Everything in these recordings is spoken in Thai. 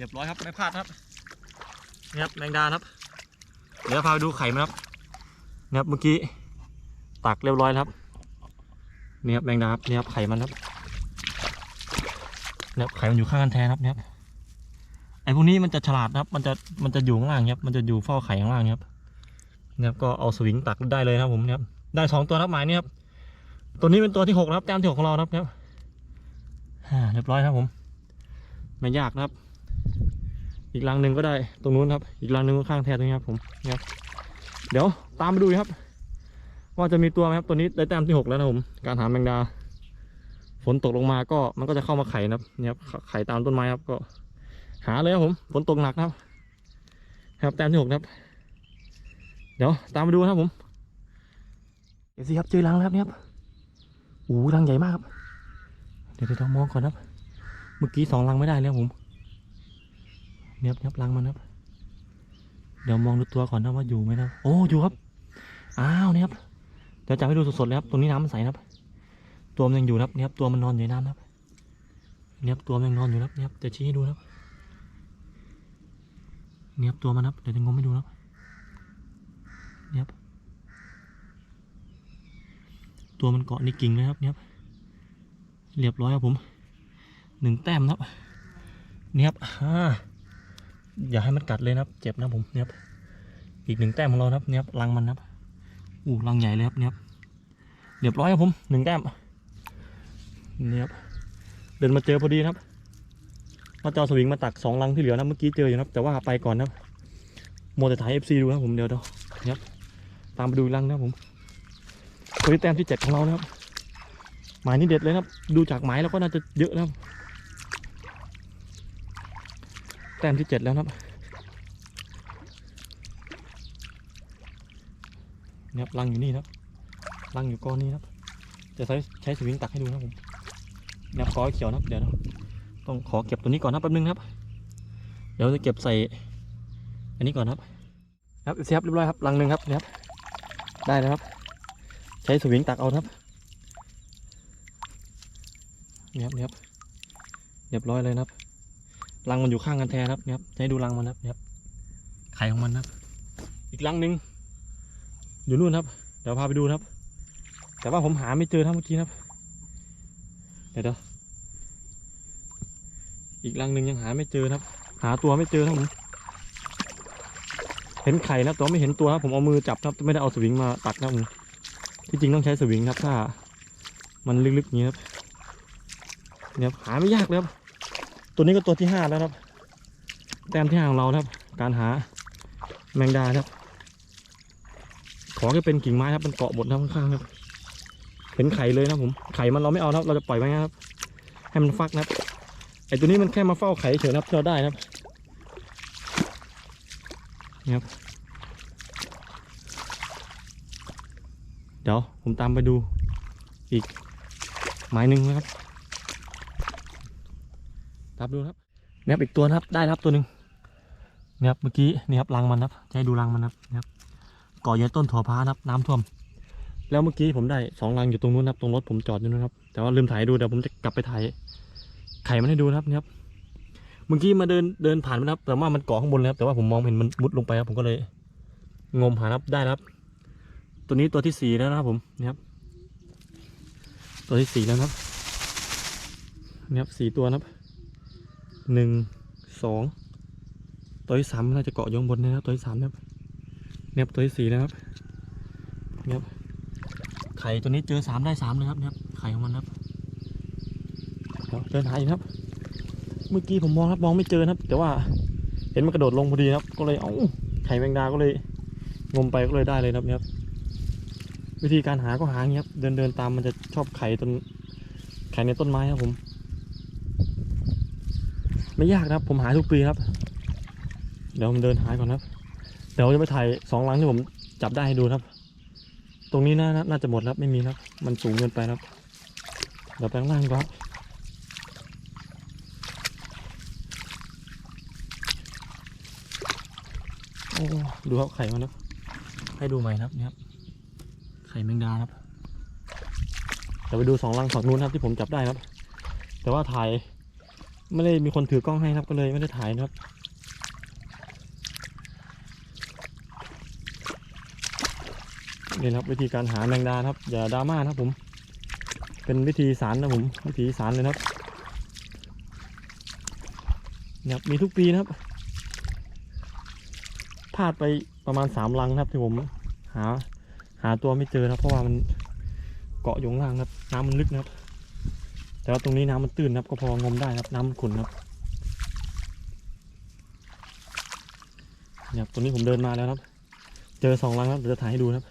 เรียบร้อยครับไม่พลาดครับนี่ครับแมงดาครับ เดี๋ยวพาไปดูไข่มันครับนี่ครับเมื่อกี้ตักเรียบร้อยแล้วครับนี่ครับแมงดาครับนี่ครับไข่มันครับนี่ครับไข่มันอยู่ข้างกันแทนครับนี่ครับไอ้พวกนี้มันจะฉลาดนะครับ มันจะมันจะอยู่ข้างล่างครับมันจะอยู่เฝ้าไข่ข้างล่างครับนี่ครับก็เอาสวิงตักได้เลยนะครับผมนี่ครับได้สองตัวครับหมายนี้ครับตัวนี้เป็นตัวที่หกนะครับแต้มที่หกของเรานะครับเนี่ยอ่าเรียบร้อยครับผม ไม่ยากนะครับ อีกรังหนึ่งก็ได้ตรงนู้นครับ อีกรังหนึ่งก็ข้างแทนตรงนี้ครับผมเนี่ยครับเดี๋ยวตามไปดูครับ ว่าจะมีตัวไหมครับตัวนี้ได้แต้มที่หกแล้วนะผมการหาแมงดา ฝนตกลงมาก็มันก็จะเข้ามาไข่นะครับเนี่ยครับไข่ตามต้นไม้ครับก็ หาเลยครับผมฝนตกหนักนะครับ ครับแต้มที่หกนะครับ เดี๋ยวตามไปดูนะครับผมเดี๋ยวสิครับเจอรังแล้วครับเนี่ยครับโอ้โหรังใหญ่มากครับเดี๋ยวเดี๋ยวมองก่อนครับ เมื่อกี้สองรังไม่ได้แล้วผม เนี้ยบเนียบลังมันครับ เดี๋ยวมองดูตัวก่อนนะว่าอยู่ไหมนะโอ้อยู่ครับ อ้าวเนี่ยครับ เดี๋ยวจับให้ดูสดๆเลยครับ ตรงนี้น้ำมันใสนะครับ ตัวมันยังอยู่นะครับเนี่ยครับตัวมันนอนอยู่ในน้ำครับเนี่ยครับตัวมันยังนอนอยู่นะครับเนี่ยครับจะชี้ให้ดูครับเนี่ยครับตัวมันครับ เดี๋ยวจะงมให้ดูครับเนี่ยครับตัวมันเกาะในกิ่งเลยครับเนี่ยครับเรียบร้อยครับผมหนึ่งแต้มครับเนี่ยครับอ่า อย่าให้มันกัดเลยนะครับ เจ็บนะผมเนี่ยครับอีกหนึ่งแต้มของเราครับเนี่ยครับรังมันครับอู้รังใหญ่เลยครับเนี่ยครับเรียบร้อยครับผมหนึ่งแต้มเนี่ยครับเดินมาเจอพอดีครับว่าจะเอาสวิงมาตักสองรังที่เหลือนะเมื่อกี้เจออยู่นะครับแต่ว่าไปก่อนนะโมแต่ถ่ายเอฟซีดูนะผมเดี๋ยวเดี๋ยวเนี่ยครับตามไปดูอีกรังนะผมตัวนี้แต้มที่เจ็ดของเรานะครับหมายนี้เด็ดเลยนะครับดูจากหมายแล้วก็น่าจะเยอะนะครับ แต้มที่เจ็ดแล้วนะครับเนี่ยครับรังอยู่นี่ครับรังอยู่ก้อนนี้ครับ จะใช้ใช้สวิงตักให้ดูนะครับผมเนี่ยครับขอให้เขียวนะครับเดี๋ยวนะต้องขอเก็บตัวนี้ก่อนนะแป๊บนึงครับ เดี๋ยวจะเก็บใส่ อันนี้ก่อนครับ ครับเสียบเรียบร้อยครับรังหนึ่งครับเนี่ยครับ ได้แล้วครับ ใช้สวิงตักเอาครับเนี่ยครับเนี่ยครับเรียบร้อยเลยนะครับ รังมันอยู่ข้างกันแทนครับเนี่ยครับจะให้ดูรังมันครับเนี่ยครับไข่ของมันครับ อีกรังหนึ่งอยู่นู่นครับ เดี๋ยวพาไปดูครับ แต่ว่าผมหาไม่เจอนะเมื่อกี้ครับ เดี๋ยวเดี๋ยอีกรังหนึ่งยังหาไม่เจอครับ หาตัวไม่เจอครับผมเห็นไข่นะครับแต่ว่าไม่เห็นตัวครับผมเอามือจับครับไม่ได้เอาสวิงมาตักนะผมที่จริงต้องใช้สวิงครับ ถ้า มันลึกๆนี้ครับเนี่ยครับหาไม่ยากเลยครับ ตัวนี้ก็ตัวที่ห้าแล้วครับ แต้มที่ห้าของเราครับ การหาแมงดาครับ ขอแค่เป็นกิ่งไม้ครับมันเกาะหมดนะข้างๆครับ เห็นไข่เลยนะผม ไข่มันเราไม่เอาครับ เราจะปล่อยไว้ครับ ให้มันฟักนะครับ ไอตัวนี้มันแค่มาเฝ้าไข่เฉยนะครับเราได้นะครับนี่ครับ เดี๋ยวผมตามไปดูอีกไม้หนึ่งนะครับ ตามดูครับเนี่ยครับอีกตัวนะครับได้ครับตัวหนึ่งเนี่ยครับเมื่อกี้นี่ครับรังมันครับจะให้ดูรังมันครับเนี่ยครับเกาะอยู่ในต้นถั่วพานะครับน้ำท่วม แล้วเมื่อกี้ผมได้สองรังอยู่ตรงนู้นครับตรงรถผมจอดอยู่นะครับแต่ว่าลืมถ่ายดูเดี๋ยวผมจะกลับไปถ่ายไข่มันให้ดูครับเนี่ยครับเมื่อกี้มาเดินเดินผ่านมันะครับแต่ว่ามันเกาะข้างบนเลยครับแต่ว่าผมมองเห็นมันมุดลงไปครับผมก็เลย งมหานครับได้ครับ ตัวนี้ตัวที่สี่แล้วนะครับผมเนี่ยครับตัวที่สี่แล้วครับเนี่ยครับสี่ตัวนะครับ หนึ่งสองตัวที่สามน่าจะเกาะยข้างบนนะครับตัวที่สามนะครับเนี่ยตัวที่สี่นะครับเนี่ยไข่ตัวนี้เจอสามได้สามนะครับเนี่ยไข่ของมันครับเดินหาอีกนะครับ เมื่อกี้ผมมองครับมองไม่เจอครับ แต่ว่าเห็นมันกระโดดลงพอดีครับ ก็เลยเอ้าไข่แมงดาก็เลยงมไปก็เลยได้เลยครับเนี่ยครับวิธีการหาก็หาเงี้ยครับเดินเดินตามมันจะชอบไข่ตนไข่ในต้นไม้ครับผม ไม่ยากนะครับ ผมหาทุกปีครับ เดี๋ยวผมเดินหาก่อนครับ เดี๋ยวจะไปถ่ายสองหลังที่ผมจับได้ให้ดูครับ ตรงนี้น่าน่าจะหมดแล้วไม่มีครับ มันสูงเกินไปครับ เดี๋ยวไปข้างล่างก่อนโอ้ดูครับไข่มันครับให้ดูใหม่นะครับนี่ครับ ไข่แมงดาครับเดี๋ยวไปดูสองรังฝั่งนู้นครับที่ผมจับได้ครับ แต่ว่าถ่าย ไม่ได้มีคนถือกล้องให้ครับก็เลยไม่ได้ถ่ายนะครับนี่ครับวิธีการหาแมงดาครับ อย่าดราม่านะครับผม เป็นวิธีสารนะผมวิธีสารเลยนะครับเนี่ยครับมีทุกปีนะครับพลาดไปประมาณสามลังครับที่ผมหาหาตัวไม่เจอครับ เพราะว่ามันเกาะอยู่ข้างล่างครับ น้ำมันลึกนะครับ แต่ว่าตรงนี้น้ำมันตื้นนะครับก็พองมได้นะครับน้ำมันขุ่นครับเนี่ยครับตรงนี้ผมเดินมาแล้วครับ เจอสองลังครับเดี๋ยวจะถ่ายให้ดูครับ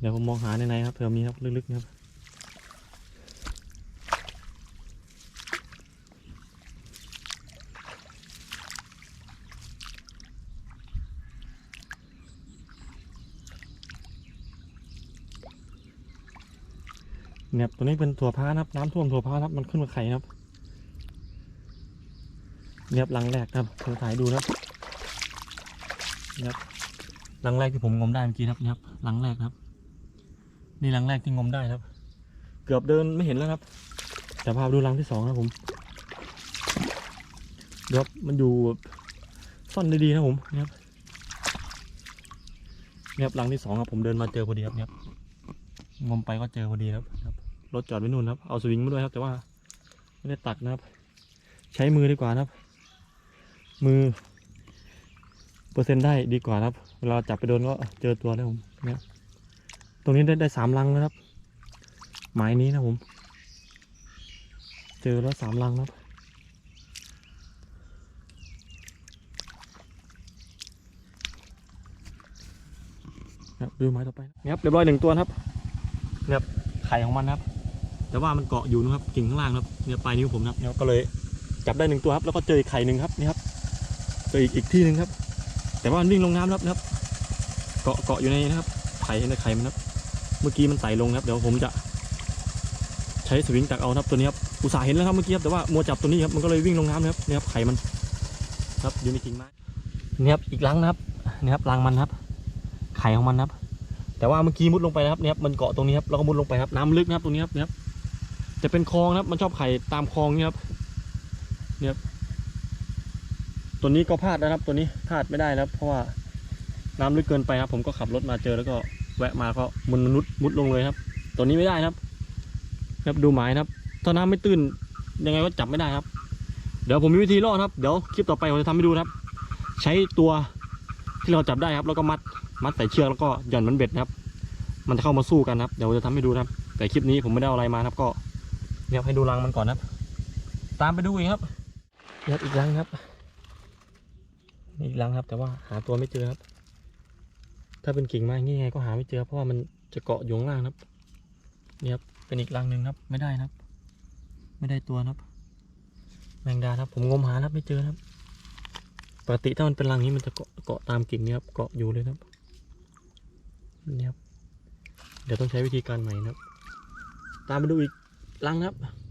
เดี๋ยวผมมองหาในในครับเผื่อมีครับลึกๆครับ เนี่ยครับตัวนี้เป็นถั่วพานะครับ น้ำท่วมถั่วพานะครับมันขึ้นมาไข่นะครับเนี่ยครังแรกครับผมถ่ายดูนะครับเนี่ยครังแรกที่ผมงมได้เมื่อกี้ครับเนี่ยครับรังแรกครับ นี่รังแรกที่งมได้ครับ เกือบเดินไม่เห็นแล้วครับแต่พาดูรังที่สองนะครับผมเดี๋ยวครับมันอยู่ซ่อนดีๆนะผมเนี่ยครับเนี่ยครังที่สองครับผมเดินมาเจอพอดีครับเนี่ยครับงมไปก็เจอพอดีครับ รถจอดไว้นู่นครับ เอาสวิงมาด้วยครับ แต่ว่าไม่ได้ตักนะครับ ใช้มือดีกว่านะครับ มือ เปอร์เซ็นต์ได้ดีกว่านะครับ เวลาจับไปโดนก็เจอตัวแล้วผมเนี่ยตรงนี้ได้ได้สามลังนะครับ หมายนี้นะผม เจอแล้วสามลังนะครับครับดูไม้ต่อไปนี่ครับเรียบร้อยหนึ่งตัวครับเนี่ยบไข่ของมันนะครับ แต่ว่ามันเกาะอยู่นะครับกิ่งข้างล่างครับเนี่ยปลายนิ้วผมนะครับเนี่ยก็เลยจับได้หนึ่งตัวครับแล้วก็เจออีกไข่หนึ่งครับนี่ครับเจออีกอีกที่หนึ่งครับ แต่ว่ามันวิ่งลงน้ำแล้วนะครับ เกาะเกาะอยู่ในนะครับไข่ในไข่มันครับ เมื่อกี้มันไต่ลงครับ เดี๋ยวผมจะ ใช้สวิงตักเอาครับตัวนี้ครับอุตส่าห์เห็นแล้วครับเมื่อกี้ครับแต่ว่ามัวจับตัวนี้ครับมันก็เลยวิ่งลงน้ำนะครับนี่ครับไข่มันครับอยู่ในกิ่งไม้นี่ครับอีกลังนะครับนี่ครับรังมันครับ ไข่ของมันครับ แต่ว่าเมื่อกี้มุดลงไปนะครับเนี่ยครับมันเกาะตรงนี้ครับแล้วก็มุดลงไปครับน้ำลึกนะครับตรงนี้ครับเนี่ยครับ จะเป็นคลองครับ มันชอบไข่ตามคลองเนี่ยครับเนี่ยครับตัวนี้ก็พลาดนะครับ ตัวนี้พลาดไม่ได้นะครับ เพราะว่าน้ำลึกเกินไปครับ ผมก็ขับรถมาเจอแล้วก็แวะมาก็มุนมนุษย์มุดลงเลยครับ ตัวนี้ไม่ได้นะครับนะครับดูหมายครับ ถ้าน้ำไม่ตื้นยังไงก็จับไม่ได้ครับ เดี๋ยวผมมีวิธีล่อครับ เดี๋ยวคลิปต่อไปผมจะทำให้ดูครับ ใช้ตัวที่เราจับได้ครับ แล้วก็มัดมัดใส่เชือกแล้วก็หย่อนมันเบ็ดนะครับ มันจะเข้ามาสู้กันครับ เดี๋ยวจะทำให้ดูครับ แต่คลิปนี้ผมไม่ได้อะไรมาครับก็ เนี่ยครับให้ดูรังมันก่อนนะครับ ตามไปดูอีกครับเยครับอีกรังครับนี่อีกรังครับ แต่ว่าหาตัวไม่เจอครับ ถ้าเป็นกิ่งไม้งี้ไงก็หาไม่เจอเพราะว่ามันจะเกาะอยู่ข้างล่างนะครับเนี่ยครับเป็นอีกรังหนึ่งครับ ไม่ได้นะครับ ไม่ได้ตัวนะครับ แมงดาครับ ผมงมหาครับไม่เจอครับปกติถ้ามันเป็นรังนี้มันจะเกาะเกาะตามกิ่งเนี่ยครับเกาะอยู่เลยนะครับนี่ครับเดี๋ยวต้องใช้วิธีการใหม่นะครับ ตามมาดูอีก ลังครับ